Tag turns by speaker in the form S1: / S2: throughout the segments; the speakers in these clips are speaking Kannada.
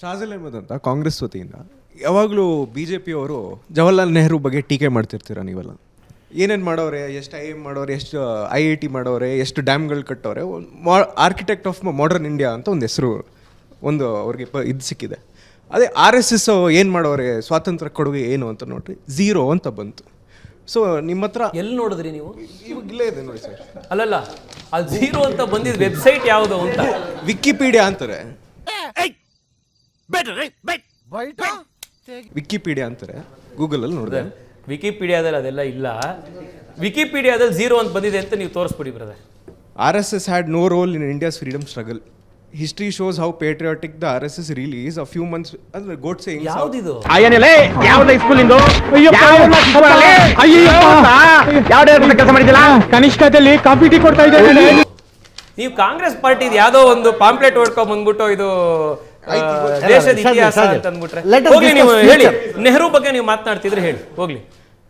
S1: ಶಾಜಲ್ ಅಹಮದ್ ಅಂತ ಕಾಂಗ್ರೆಸ್ ವತಿಯಿಂದ ಯಾವಾಗಲೂ ಬಿ ಜೆ ಪಿಯವರು ಜವಾಹರ್ಲಾಲ್ ನೆಹರು ಬಗ್ಗೆ ಟೀಕೆ ಮಾಡ್ತಿರ್ತೀರ ನೀವೆಲ್ಲ? ಏನೇನು ಮಾಡೋರೆ ಎಷ್ಟು ಐ ಎಂ ಮಾಡೋರೆ ಎಷ್ಟು ಐ ಐ ಟಿ ಮಾಡೋರೆ ಎಷ್ಟು ಡ್ಯಾಮ್ಗಳು ಕಟ್ಟೋರೆ ಆರ್ಕಿಟೆಕ್ಟ್ ಆಫ್ ಮಾಡರ್ನ್ ಇಂಡಿಯಾ ಅಂತ ಒಂದು ಹೆಸರು ಒಂದು ಅವ್ರಿಗೆ ಪ ಇದು ಸಿಕ್ಕಿದೆ. ಅದೇ ಆರ್ ಎಸ್ ಎಸ್ ಏನು ಮಾಡೋರೆ ಸ್ವಾತಂತ್ರ್ಯ ಕೊಡುಗೆ ಏನು ಅಂತ ನೋಡ್ರಿ ಝೀರೋ ಅಂತ ಬಂತು. ಸೊ ನಿಮ್ಮ ಹತ್ರ
S2: ಎಲ್ಲಿ ನೋಡಿದ್ರಿ ನೀವು?
S1: ಇವಾಗ ಇಲ್ಲೇ ಇದೆ ನೋಡಿ ಸರ್.
S2: ಅಲ್ಲಲ್ಲ ಅದು ಝೀರೋ ಅಂತ ಬಂದಿದ್ದ ವೆಬ್ಸೈಟ್ ಯಾವುದು ಅಂತ?
S1: ವಿಕಿಪೀಡಿಯಾ ಅಂತಾರೆ. ವಿಕಿಪೀಡಿಯಾ ಅಂತಾರೆ. ಗೂಗಲಲ್ಲಿ ನೋಡಿದೆ.
S2: ವಿಕಿಪೀಡಿಯಾದಲ್ಲಿ ಅದೆಲ್ಲ ಇಲ್ಲ. ವಿಕಿಪೀಡಿಯಾದಲ್ಲಿ ಝೀರೋ ಅಂತ ಬಂದಿದೆ ಅಂತ ನೀವು ತೋರಿಸ್ಬಿಡಿ brother
S1: R S S had no role in India's freedom struggle history shows how patriotic the R S S release a few months ಅಂದ್ರೆ ಗೋಡ್ಸೆ
S2: ಯಾವ್ದಿದು?
S3: ಅಯ್ಯನೇಲೆ ಯಾವ್ದು ಸ್ಕೂಲ್ ಇಂದು? ಯಾವ್ದೇ ಕೆಲಸ ಮಾಡಿದಿಲ್ಲ
S4: ಕನಿಷ್ಠದಲ್ಲಿ ಕಾಫಿ ಟೀ ಕೊಡ್ತಾ ಇದ್ದಾರೆ.
S2: ನೀವು ಕಾಂಗ್ರೆಸ್ ಪಾರ್ಟಿ ಯಾವುದೋ ಒಂದು ಪಾಂಪ್ಲೆಟ್ ಹೊಡ್ಕೊಂಡ್ ಬಂದ್ಬಿಟ್ಟು ಇದು ದೇಶದ ಇತಿಹಾಸ ಹೋಗ್ಲಿ ನೀವು ಹೇಳಿ. ನೆಹರು ಬಗ್ಗೆ ನೀವು ಮಾತನಾಡ್ತಿದ್ರೆ ಹೇಳಿ. ಹೋಗ್ಲಿ.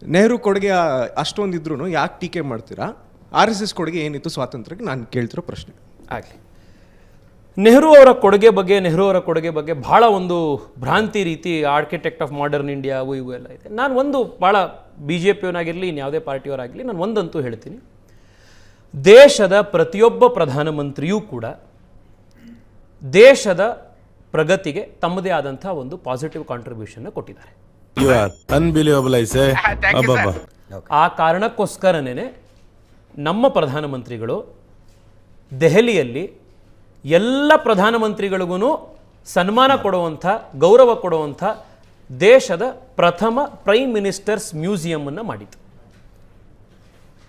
S1: ನೆಹರು ಕೊಡುಗೆ ಅಷ್ಟೊಂದಿದ್ರು ಯಾಕೆ ಟೀಕೆ ಮಾಡ್ತೀರಾ? ಆರ್ ಎಸ್ ಎಸ್ ಕೊಡುಗೆ ಏನಿತ್ತು ಸ್ವಾತಂತ್ರ್ಯಕ್ಕೆ ನಾನು ಕೇಳ್ತಿರೋ ಪ್ರಶ್ನೆ.
S2: ಆಗಲಿ. ನೆಹರು ಅವರ ಕೊಡುಗೆ ಬಗ್ಗೆ ನೆಹರು ಅವರ ಕೊಡುಗೆ ಬಗ್ಗೆ ಬಹಳ ಒಂದು ಭ್ರಾಂತಿ ರೀತಿ ಆರ್ಕಿಟೆಕ್ಟ್ ಆಫ್ ಮಾಡರ್ನ್ ಇಂಡಿಯಾ ಅವು ಇವು ಎಲ್ಲ ಇದೆ. ನಾನು ಒಂದು ಭಾಳ ಬಿ ಜೆ ಪಿಯವನಾಗಿರಲಿ ಇನ್ಯಾವುದೇ ಪಾರ್ಟಿಯವರಾಗಲಿ ನಾನು ಒಂದಂತೂ ಹೇಳ್ತೀನಿ. ದೇಶದ ಪ್ರತಿಯೊಬ್ಬ ಪ್ರಧಾನಮಂತ್ರಿಯೂ ಕೂಡ ದೇಶದ ಪ್ರಗತಿಗೆ ತಮ್ಮದೇ ಆದಂತಹ ಒಂದು ಪಾಸಿಟಿವ್ ಕಾಂಟ್ರಿಬ್ಯೂಷನ್ ಕೊಟ್ಟಿದ್ದಾರೆ. ಆ ಕಾರಣಕ್ಕೋಸ್ಕರನೇ ನಮ್ಮ ಪ್ರಧಾನಮಂತ್ರಿಗಳು ದೆಹಲಿಯಲ್ಲಿ ಎಲ್ಲ ಪ್ರಧಾನಮಂತ್ರಿಗಳಿಗೂ ಸನ್ಮಾನ ಕೊಡುವಂಥ ಗೌರವ ಕೊಡುವಂಥ ದೇಶದ ಪ್ರಥಮ ಪ್ರೈಮ್ ಮಿನಿಸ್ಟರ್ಸ್ ಮ್ಯೂಸಿಯಮನ್ನು ಮಾಡಿತು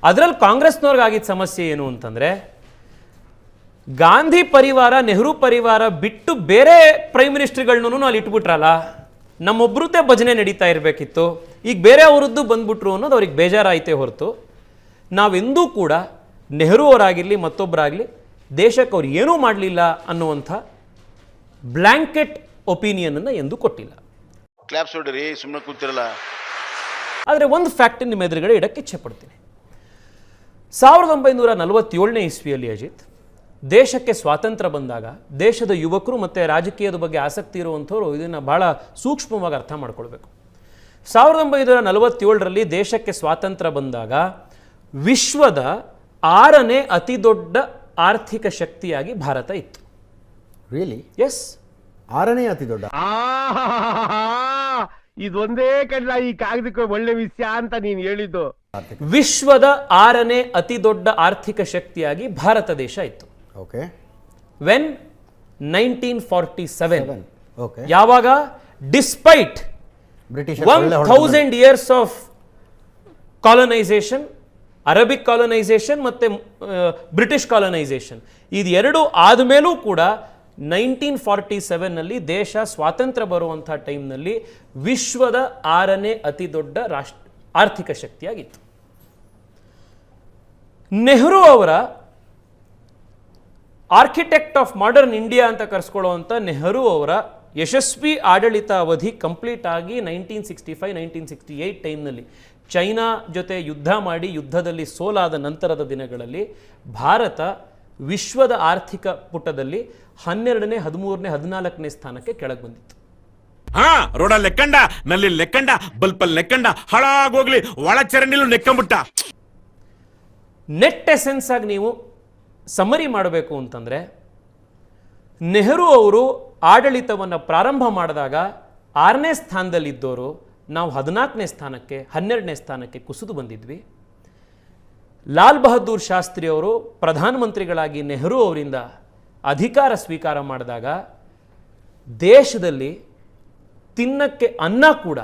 S2: ಅದರಲ್ಲಿ ಕಾಂಗ್ರೆಸ್ನವ್ರಿಗಾಗಿದ್ದ ಸಮಸ್ಯೆ ಏನು ಅಂತಂದರೆ ಗಾಂಧಿ ಪರಿವಾರ ನೆಹರು ಪರಿವಾರ ಬಿಟ್ಟು ಬೇರೆ ಪ್ರೈಮ್ ಮಿನಿಸ್ಟರ್ಗಳನ್ನೂ ಅಲ್ಲಿ ಇಟ್ಬಿಟ್ರಲ್ಲ? ನಮ್ಮೊಬ್ಬರದ್ದೇ ಭಜನೆ ನಡೀತಾ ಇರಬೇಕಿತ್ತು. ಈಗ ಬೇರೆ ಅವರದ್ದು ಬಂದ್ಬಿಟ್ರು ಅನ್ನೋದು ಅವ್ರಿಗೆ ಬೇಜಾರಾಯಿತೇ ಹೊರತು. ನಾವೆಂದೂ ಕೂಡ ನೆಹರು ಅವರಾಗಿರಲಿ ಮತ್ತೊಬ್ಬರಾಗಲಿ ದೇಶಕ್ಕೆ ಅವ್ರು ಏನೂ ಮಾಡಲಿಲ್ಲ ಅನ್ನುವಂಥ ಬ್ಲ್ಯಾಂಕೆಟ್ ಒಪಿನಿಯನನ್ನು ಎಂದೂ ಕೊಟ್ಟಿಲ್ಲ.
S5: ಕ್ಲಾಪ್ಸ್ ಹೊಡ್ರಿ ಸುಮ್ಮನೆ ಕೂತಿರಲ್ಲ.
S2: ಆದರೆ ಒಂದು ಫ್ಯಾಕ್ಟ್ ನಿಮ್ಮ ಎದುರುಗಡೆ ಇಡಕ್ಕೆ ಇಚ್ಛೆ ಪಡ್ತೀನಿ. ಸಾವಿರದ ಒಂಬೈನೂರ ನಲವತ್ತೇಳನೇ ಇಸ್ವಿಯಲ್ಲಿ ಅಜಿತ್ ದೇಶಕ್ಕೆ ಸ್ವಾತಂತ್ರ್ಯ ಬಂದಾಗ ದೇಶದ ಯುವಕರು ಮತ್ತು ರಾಜಕೀಯದ ಬಗ್ಗೆ ಆಸಕ್ತಿ ಇರುವಂಥವ್ರು ಇದನ್ನು ಭಾಳ ಸೂಕ್ಷ್ಮವಾಗಿ ಅರ್ಥ ಮಾಡ್ಕೊಳ್ಬೇಕು. ಸಾವಿರದ ಒಂಬೈನೂರ ನಲವತ್ತೇಳರಲ್ಲಿ ದೇಶಕ್ಕೆ ಸ್ವಾತಂತ್ರ್ಯ ಬಂದಾಗ ವಿಶ್ವದ ಆರನೇ ಅತಿ ದೊಡ್ಡ ಆರ್ಥಿಕ ಶಕ್ತಿಯಾಗಿ ಭಾರತ ಇತ್ತು.
S3: ರಿಯಲಿ
S2: ಎಸ್
S3: ಆರನೇ ಅತಿ ದೊಡ್ಡ.
S4: ಇದೊಂದೇ ಕಡ್ಲ ಈ ಕಾಗದಕ್ಕೆ ಒಳ್ಳೆ ವಿಷಯ ಅಂತ ನೀನು ಹೇಳಿದ್ದು.
S2: ವಿಶ್ವದ ಆರನೇ ಅತಿ ದೊಡ್ಡ ಆರ್ಥಿಕ ಶಕ್ತಿಯಾಗಿ ಭಾರತ ದೇಶ ಇತ್ತು.
S3: Okay
S2: when nineteen forty seven
S3: okay
S2: ಯಾವಾಗ? Despite
S3: British
S2: one thousand years of colonisation Arabic colonisation ಮತ್ತೆ ಬ್ರಿಟಿಷ್ ಕಾಲನೈಸೇಷನ್ ಇದು ಎರಡು ಆದಮೇಲೂ ಕೂಡ ನೈನ್ಟೀನ್ ಫಾರ್ಟಿ ಸೆವೆನ್ನಲ್ಲಿ ದೇಶ ಸ್ವಾತಂತ್ರ್ಯ ಬರುವಂಥ ಟೈಮ್ನಲ್ಲಿ ವಿಶ್ವದ ಆರನೇ ಅತಿ ದೊಡ್ಡ ರಾಷ್ಟ್ರ ಆರ್ಥಿಕ ಶಕ್ತಿಯಾಗಿತ್ತು. ನೆಹರು ಅವರ ಆರ್ಕಿಟೆಕ್ಟ್ ಆಫ್ ಮಾಡರ್ನ್ ಇಂಡಿಯಾ ಅಂತ ಕರೆಸ್ಕೊಳ್ಳುವಂಥ ನೆಹರು ಅವರ ಯಶಸ್ವಿ ಆಡಳಿತ ಅವಧಿ ಕಂಪ್ಲೀಟ್ ಆಗಿ nineteen sixty five nineteen sixty eight ಟೈಮ್ನಲ್ಲಿ ಚೈನಾ ಜೊತೆ ಯುದ್ಧ ಮಾಡಿ ಯುದ್ಧದಲ್ಲಿ ಸೋಲಾದ ನಂತರದ ದಿನಗಳಲ್ಲಿ ಭಾರತ ವಿಶ್ವದ ಆರ್ಥಿಕ ಪುಟದಲ್ಲಿ ಹನ್ನೆರಡನೇ ಹದಿಮೂರನೇ ಹದಿನಾಲ್ಕನೇ ಸ್ಥಾನಕ್ಕೆ ಕೆಳಗೆ ಬಂದಿತ್ತು.
S6: ಹಾ ರೋಡ ಲೆಕ್ಕಂಡ ನಲ್ಲಿ ಲೆಕ್ಕಂಡ ಬಲ್ಪಲ್ಲಿ ಲೆಕ್ಕಂಡ ಹಾಳಾಗೋಗ್ಲಿ ಒಳಚರಂಡಿಲು ನೆಕ್ಕಂಬಿಟ್ಟ.
S2: ನೆಟ್ ಎಸೆನ್ಸ್ ಆಗಿ ನೀವು ಸಮರಿ ಮಾಡಬೇಕು ಅಂತಂದರೆ ನೆಹರು ಅವರು ಆಡಳಿತವನ್ನು ಪ್ರಾರಂಭ ಮಾಡಿದಾಗ ಆರನೇ ಸ್ಥಾನದಲ್ಲಿದ್ದವರು ನಾವು ಹದಿನಾಲ್ಕನೇ ಸ್ಥಾನಕ್ಕೆ ಹನ್ನೆರಡನೇ ಸ್ಥಾನಕ್ಕೆ ಕುಸಿದು ಬಂದಿದ್ವಿ. ಲಾಲ್ ಬಹದ್ದೂರ್ ಶಾಸ್ತ್ರಿ ಅವರು ಪ್ರಧಾನಮಂತ್ರಿಗಳಾಗಿ ನೆಹರು ಅವರಿಂದ ಅಧಿಕಾರ ಸ್ವೀಕಾರ ಮಾಡಿದಾಗ ದೇಶದಲ್ಲಿ ತಿನ್ನಕ್ಕೆ ಅನ್ನ ಕೂಡ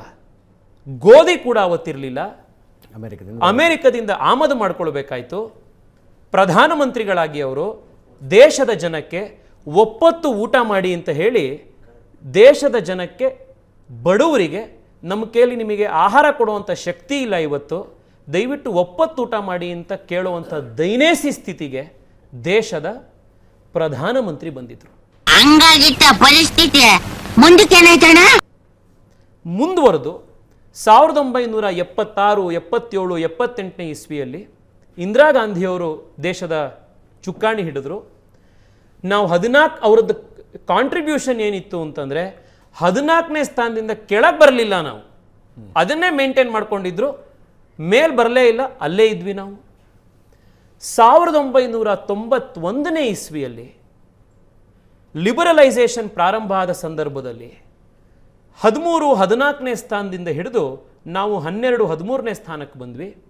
S2: ಗೋಧಿ ಕೂಡ ಅವತ್ತಿರಲಿಲ್ಲ.
S3: ಅಮೆರಿಕದಿಂದ.
S2: ಅಮೆರಿಕದಿಂದ ಆಮದು ಮಾಡ್ಕೊಳ್ಬೇಕಾಯ್ತು. ಪ್ರಧಾನಮಂತ್ರಿಗಳಾಗಿ ಅವರು ದೇಶದ ಜನಕ್ಕೆ ಒಪ್ಪತ್ತು ಊಟ ಮಾಡಿ ಅಂತ ಹೇಳಿ ದೇಶದ ಜನಕ್ಕೆ ಬಡವರಿಗೆ ನಮ್ಮ ಕೈಯಲ್ಲಿ ನಿಮಗೆ ಆಹಾರ ಕೊಡುವಂಥ ಶಕ್ತಿ ಇಲ್ಲ ಇವತ್ತು ದಯವಿಟ್ಟು ಒಪ್ಪತ್ತು ಊಟ ಮಾಡಿ ಅಂತ ಕೇಳುವಂಥ ದೈನೇಸಿ ಸ್ಥಿತಿಗೆ ದೇಶದ ಪ್ರಧಾನಮಂತ್ರಿ ಬಂದಿದ್ರು.
S7: ಪರಿಸ್ಥಿತಿ
S2: ಮುಂದುವರೆದು ಸಾವಿರದ ಒಂಬೈನೂರ ಎಪ್ಪತ್ತಾರು ಎಪ್ಪತ್ತೇಳು ಎಪ್ಪತ್ತೆಂಟನೇ ಇಸ್ವಿಯಲ್ಲಿ ಇಂದಿರಾ ಗಾಂಧಿಯವರು ದೇಶದ ಚುಕ್ಕಾಣಿ ಹಿಡಿದ್ರು. ನಾವು ಹದಿನಾಲ್ಕು ಅವರದ್ದು ಕಾಂಟ್ರಿಬ್ಯೂಷನ್ ಏನಿತ್ತು ಅಂತಂದರೆ ಹದಿನಾಲ್ಕನೇ ಸ್ಥಾನದಿಂದ ಕೆಳಗೆ ಬರಲಿಲ್ಲ ನಾವು. ಅದನ್ನೇ ಮೇಂಟೈನ್ ಮಾಡ್ಕೊಂಡಿದ್ರು. ಮೇಲ್ ಬರಲೇ ಇಲ್ಲ, ಅಲ್ಲೇ ಇದ್ವಿ ನಾವು. ಸಾವಿರದ ಒಂಬೈನೂರ ತೊಂಬತ್ತೊಂದನೇ ಇಸ್ವಿಯಲ್ಲಿ ಲಿಬರಲೈಸೇಷನ್ ಪ್ರಾರಂಭ ಆದ ಸಂದರ್ಭದಲ್ಲಿ ಹದಿಮೂರು, ಹದಿನಾಲ್ಕನೇ ಸ್ಥಾನದಿಂದ ಹಿಡಿದು ನಾವು ಹನ್ನೆರಡು, ಹದಿಮೂರನೇ ಸ್ಥಾನಕ್ಕೆ ಬಂದ್ವಿ.